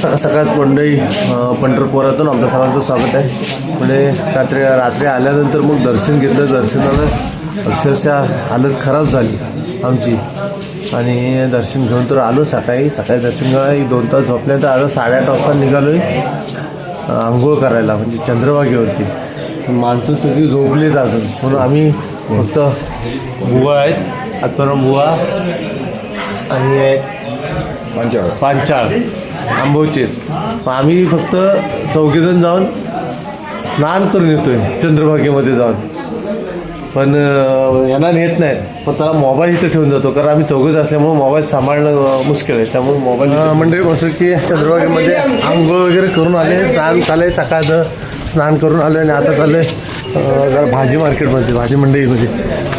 सकाळ सकाळच मंडळी पंढरपुरातून आमच्या सर्वांचं स्वागत आहे. म्हणजे रात्री रात्री आल्यानंतर मग दर्शन घेतलं. दर्शनानं अक्षरशः हालत खराब झाली आमची. आणि दर्शन घेऊन तर आलो सकाळी. सकाळी दर्शन एक दोन तास झोपल्यानंतर आलो साडेआठ वाजता निघालो आंघोळ करायला म्हणजे चंद्रभागेवरती माणसं सगळी झोपलीच अजून. म्हणून आम्ही फक्त बुवा आहेत. आत्माराम बुवा आणि आहेत पंचाळ. पांचाळ. आंबवचे मग आम्ही फक्त चौघीजण जाऊन स्नान करून येतोय चंद्रभागेमध्ये जाऊन. पण यांना नेत नाहीत. पण त्याला मोबाईल इथं ठेवून जातो कारण आम्ही चौघच असल्यामुळे मोबाईल सांभाळणं मुश्किल आहे. त्यामुळे मोबाईल म्हणजे असं की चंद्रभागेमध्ये आंघोळ वगैरे करून आले स्नान झाले सकाळचं स्नान करून आले आणि आता चाललं आहे जरा भाजी मार्केटमध्ये भाजी मंडईमध्ये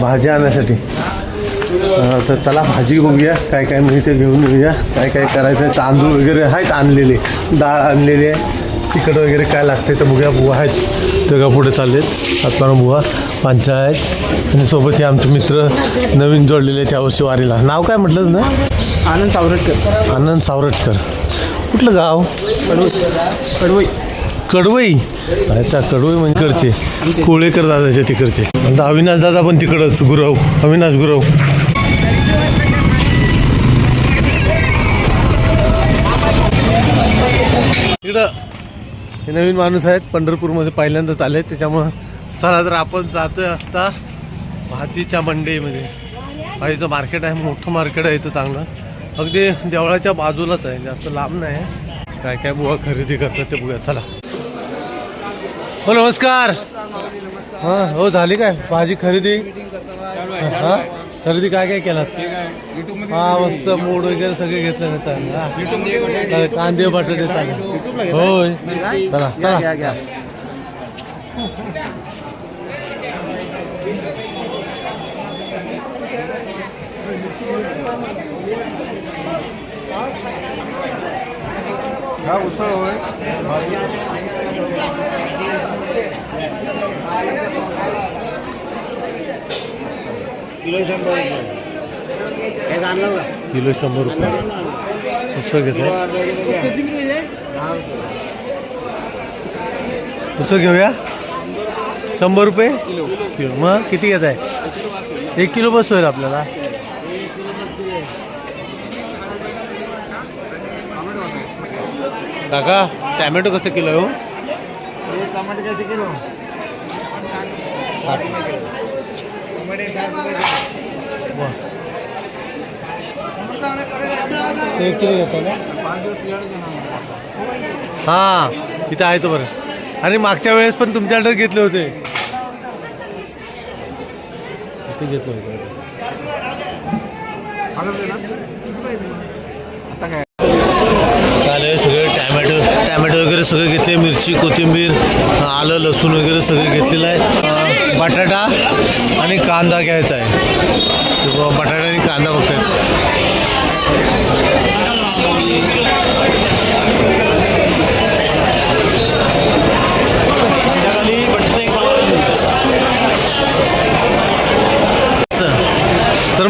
भाजी आणण्यासाठी तर चला भाजी बघूया काय काय मिळते घेऊन येऊया. काय काय करायचं आहे तांदूळ वगैरे आहेत आणलेले. डाळ आणलेली आहे. तिखट वगैरे काय लागते तर बघूया. बुवा आहेत. ते का पुढे चाललेत. आत्मा बुवा पांचा आहेत. आणि सोबत हे आमचे मित्र नवीन जोडलेले आहेत यावर्षी वारीला. नाव काय म्हटलंच ना? आनंद सावरटकर. आनंद सावरटकर. कुठलं गाव? कडवई. कडवई? अच्छा कडवई म्हणजे इकडचे. कोळेकर दादाचे तिकडचे. अविनाश दादा पण तिकडंच गुरव. अविनाश गुरव. इकडं हे नवीन माणूस आहेत पंढरपूरमध्ये पहिल्यांदाच आले त्याच्यामुळं चला तर आपण जातोय आता भाजीच्या मंडईमध्ये. भाजीचं मार्केट आहे मोठं मार्केट आहे इथं चांगलं. अगदी देवळाच्या बाजूलाच आहे जास्त लांब नाही काय काय बुवा खरेदी करतात ते बघूया चला. हो नमस्कार. हां हो झाली काय? भाजी खरेदी? हां? खरेदी काय काय केलात? हा मस्त मोड वगैरे सगळे घेतले ना चांगलं हा. कांदे बटाटे चालेल होय. चला चला. हा उसळ होय. किलो शंभर रुपये। उसळ घेत उसळ घेऊया शंभर रुपये? किलो मग किती एक किलो बस होईल आपल्याला. काका, टॅमॅटो कसं किलो हो? टमाटे किलो साठ. एक किलो घेतो ना? हां इथं आहे तो बरं. आणि मागच्या वेळेस पण तुमच्याकडे घेतले होते. इथे घेतलं होतं. आता काय काले सगळे टॅमॅटो टॅमॅटो वगैरे सगळं घेतले मिरची कोथिंबीर आलं लसूण वगैरे सगळं घेतलेलं आहे. बटाटा आणि कांदा घ्यायचा आहे. बटाटा आणि कांदा फक्त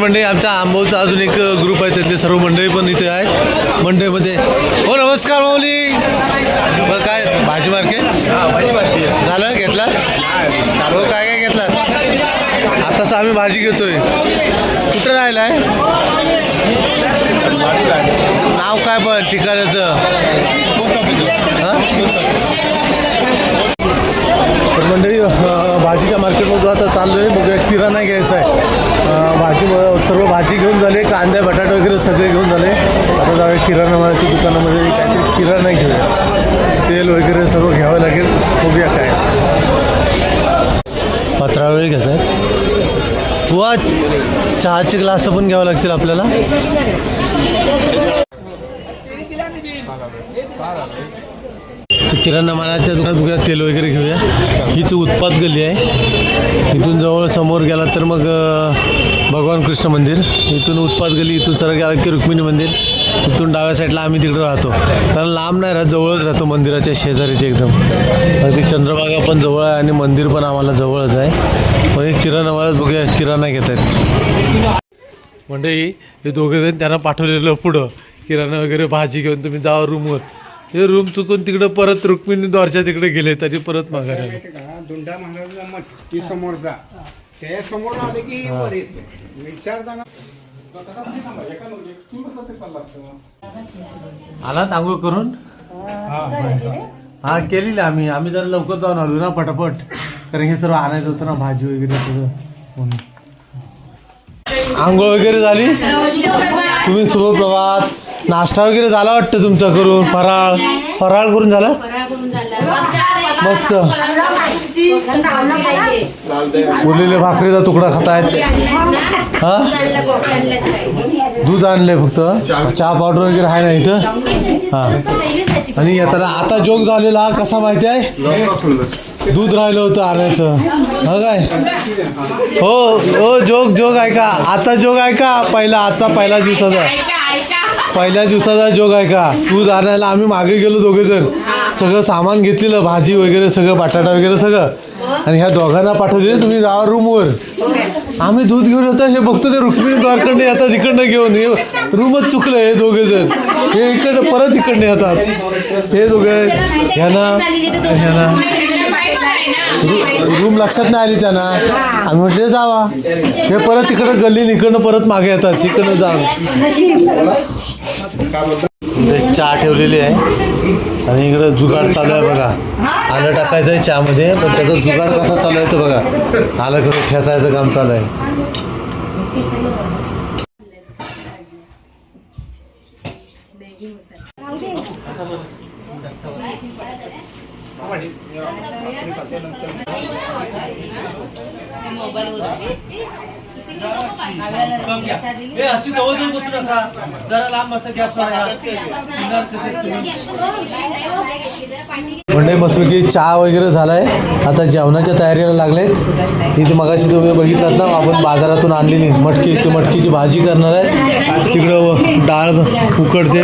मंडळी आमच्या आंबोचा अजून एक ग्रुप आहे त्यातले सर्व मंडळी पण इथे आहेत. मंडईमध्ये हो नमस्कार माऊली. काय भाजी मार्केट? झालं घेतला? हो काय काय घेतला? आताच आम्ही भाजी घेतोय. कुठं राहिला आहे नाव काय पण ठिकाणाचं? तर मंडळी भाजीच्या मार्केटमधून आता चाललो आहे बघूया किराणा घ्यायचा आहे. भाजी सर्व भाजी घेऊन झाले कांदे बटाटे वगैरे सगळे घेऊन झाले. आता जाऊया किराणा मालाच्या दुकानामध्ये काहीतरी किराणा घेऊया. तेल वगैरे सर्व घ्यावं लागेल. बघूया काय. पत्रावळी घेत आहेत. वा चहाचे ग्लास पण घ्यावं लागतील आपल्याला. किराणा मालाच्या दुकानात बघूया तेल वगैरे घेऊया. हीच उत्पाद गल्ली आहे. इथून जवळ समोर गेला तर मग भगवान कृष्ण मंदिर. इथून उत्पाद गली इथून सरळ गेला की रुक्मिणी मंदिर इथून डाव्या साईडला आम्ही तिकडे राहतो. कारण लांब नाही राहत जवळच राहतो मंदिराच्या शेजारीचे एकदम. अगदी चंद्रभागा पण जवळ आहे आणि मंदिर पण आम्हाला जवळच आहे. मग हे किराणा मालाच बघूया किराणा घेत आहेत. म्हणजे हे दोघे जण त्यांना पाठवलेलं पुढं किराणा वगैरे भाजी घेऊन तुम्ही जावा रूमवर. हे रूम चुकून तिकडे परत रुक्मिणी द्वारच्या तिकडे गेले तरी परत माघारी ते समोर आले की वर येते. विचारताना आला आंघोळ करून? हा. केलेली आम्ही. आम्ही जरा लवकर जाऊन आलो ना पटापट. कारण हे सर्व आणायचं होतं ना भाजी वगैरे सगळं. म्हणून. आंघोळ वगैरे झाली? तुम्ही शुभप्रभात. नाश्ता वगैरे झाला वाटतं तुमचा करून फराळ फराळ करून झाला. मस्त. उरलेले भाकरीचा तुकडा खातायत. हा? दूध आणलंय फक्त. चहा पावडर वगैरे आहे ना इथं? हा. आणि येताना आता जोग झालेला कसा माहिती आहे? दूध राहिलं होतं आणायचं. हा काय? हो हो जोग जोग ऐका. आता जोग ऐका. पहिला आजचा पहिला दिवसाचा. पहिल्या दिवसाचा जोग आहे का दूध आणायला आम्ही मागे गेलो दोघे जण सगळं सामान घेतलेलं भाजी वगैरे सगळं बटाटा वगैरे सगळं. आणि ह्या दोघांना पाठवलेलं तुम्ही जावा रूमवर. आम्ही दूध घेऊन येतो हे बघतो ते रुक्मिणी द्वारकडे येतात इकडनं घेऊन हे रूमच चुकलं हे दोघे जण. हे इकडं परत इकडनं येतात. हे दोघे ह्याना ह्याना. रूम लक्षात नाही आली त्यांना. आम्ही म्हटले जावा. हे परत तिकडं गल्ली इकडनं परत मागे येतात तिकडनं जा इथे चहा ठेवलेली आहे. आणि इकडं जुगाड चालू आहे बघा. आलं टाकायचं आहे चहामध्ये पण त्याचा जुगाड कसा चालू आहे तो बघा. आलं कसं ठेचायचं काम चालू आहे. अशी जवळ जवळ बसू नका. जरा लांब बसा गॅप म्हणजे मस्तपैकी चहा वगैरे झालाय. आता जेवणाच्या तयारीला लागलेत इथे मगाशी तुम्ही बघितलात ना आपण बाजारातून आणलेली मटकी. ती मटकीची भाजी करणार आहे. तिकडं डाळ उकडते.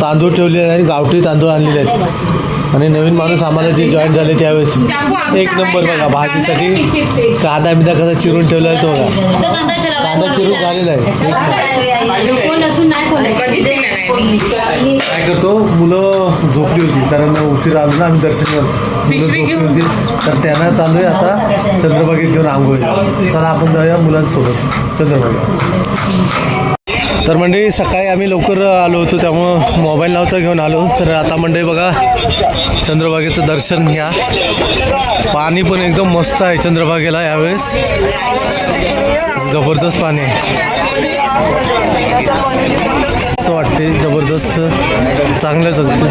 तांदूळ ठेवले आहेत आणि गावठी तांदूळ आणलेले आहेत. आणि नवीन माणूस आम्हाला जे जॉईन झाले त्यावेळेस एक नंबर बघा भाजीसाठी कांदा बिदा कसा चिरून ठेवला आहे तो बघा. कांदा चिरून झालेला आहे. काय करतो? मुलं झोपली होती कारण उशीर आलो ना आम्ही दर्शनावर. मुलं झोपली होती. तर त्यांना चालू आहे आता चंद्रबागेत घेऊन आंघोळ. चला आपण जाऊया मुलांसोबत. चंद्रबागेत तर मंडळी सकाळी आम्ही लवकर आलो होतो त्यामुळं मोबाईल नव्हता घेऊन आलो. तर आता मंडळी बघा चंद्रभागेचं दर्शन घ्या. पाणी पण एकदम मस्त आहे चंद्रभागेला यावेळेस. जबरदस्त पाणी असं वाटते जबरदस्त. चांगलं चालतं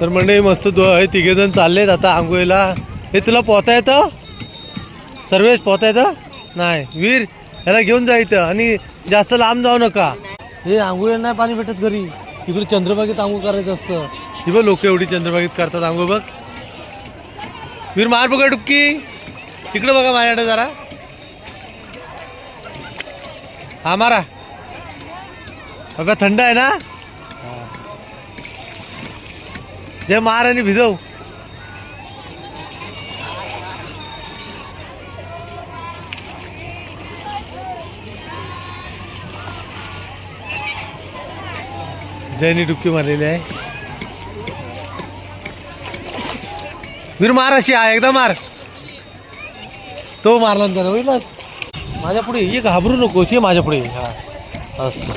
तर मंडळी मस्त दो हे तिघेजण चाललेत आता आंघोळीला. हे तुला पोहता येतं? सर्वेश पोहता येतं? नाही. वीर ह्याला घेऊन जा इथं आणि जास्त लांब जाऊ नका. हे आंघोळीला नाही पाणी भेटत घरी. इकडे चंद्रबागेत आंघोळ करायचं असतं. ही बघ लोक एवढी चंद्रबागेत करतात आंघोळ बघ. वीर मार बघा डुबकी. इकडे बघा माझ्याकडे जरा. हा मारा. बाबा थंड आहे ना? जे मार आणि भिजव. जयनी डुबकी मारलेली आहे. वीर मार अशी आहे एकदा मार. तो मारला त्याला त्यानं होईलच. माझ्या पुढे ये घाबरू नकोस ये माझ्या पुढे. हा असं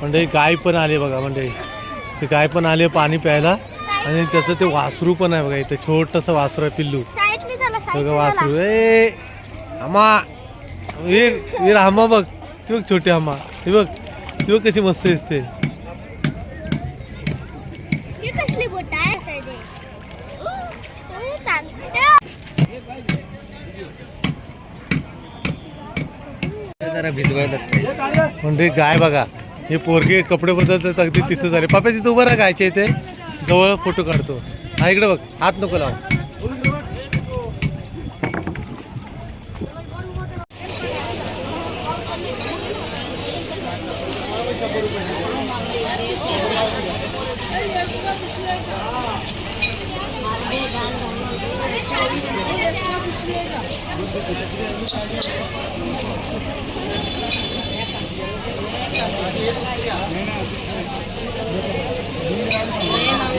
म्हणजे गाय पण आले बघा म्हणजे ते गाय पण आले पाणी प्यायला. आणि त्याचं ते वासरू पण आहे बघा इथे छोटंसं वासरू आहे पिल्लू. बघा वासरू ए हमा वीर वीर हमा बघ ती बघ छोटी हमा ती बघ ती बघ कशी मस्त दिसते. ही कसली बोट आहे म्हणजे गाय बघा हे पोरगे कपडे बदलतात अगदी तिथं झाले. पापा तिथं उभं राहा गायच्या इथे. जवळ फोटो काढतो. हा इकडे बघ हात नको लाव.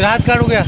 राहत काढू घ्या.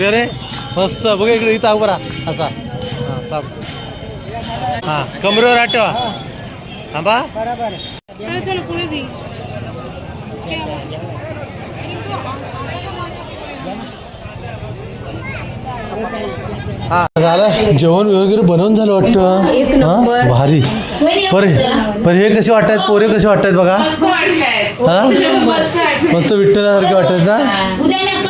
बघूया रे मस्त. बघा इकडे इथं उभा राहा. असा. हां हां कमरेवर हात ठेवा थांबा. हा झालं? जेवण वगैरे बनवून झालं वाटतं. एक नंबर. हा? भारी. पर पर हे कसे वाटतात? पोरे कसे वाटतात बघा? हा? मस्त विठ्ठलासारखे वाटतात ना?